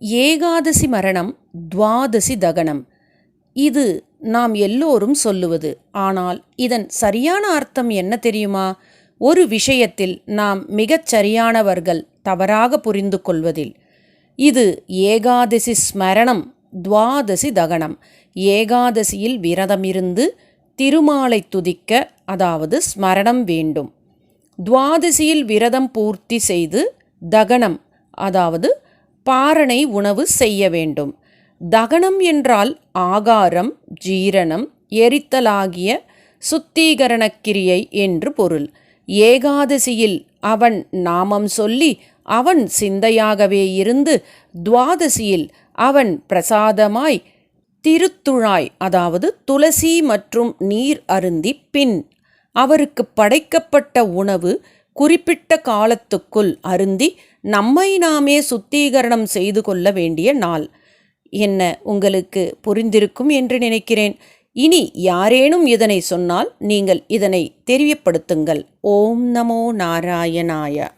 ஏகாதசி மரணம் துவாதசி தகனம். இது நாம் எல்லோரும் சொல்லுவது. ஆனால் இதன் சரியான அர்த்தம் என்ன தெரியுமா? ஒரு விஷயத்தில் நாம் மிகச் சரியானவர்கள் தவறாக புரிந்து கொள்வதில். இது ஏகாதசி ஸ்மரணம் துவாதசி தகனம். ஏகாதசியில் விரதமிருந்து திருமாலை துதிக்க அதாவது ஸ்மரணம் வேண்டும். துவாதசியில் விரதம் பூர்த்தி செய்து தகனம் அதாவது பாரணை உணவு செய்ய வேண்டும். தகனம் என்றால் ஆகாரம் ஜீரணம் எரித்தலாகிய சுத்தீகரணக்கிரியை என்று பொருள். ஏகாதசியில் அவன் நாமம் சொல்லி அவன் சிந்தையாகவே இருந்து துவாதசியில் அவன் பிரசாதமாய் திருத்துழாய் அதாவது துளசி மற்றும் நீர் அருந்தி பின் அவருக்கு படைக்கப்பட்ட உணவு குறிப்பிட்ட காலத்துக்குள் அருந்தி நம்மை நாமே சுத்தீகரணம் செய்து கொள்ள வேண்டிய நாள். என்ன உங்களுக்கு புரிந்திருக்கும் என்று நினைக்கிறேன். இனி யாரேனும் இதனை சொன்னால் நீங்கள் இதனை தெரியப்படுத்துங்கள். ஓம் நமோ நாராயணாய.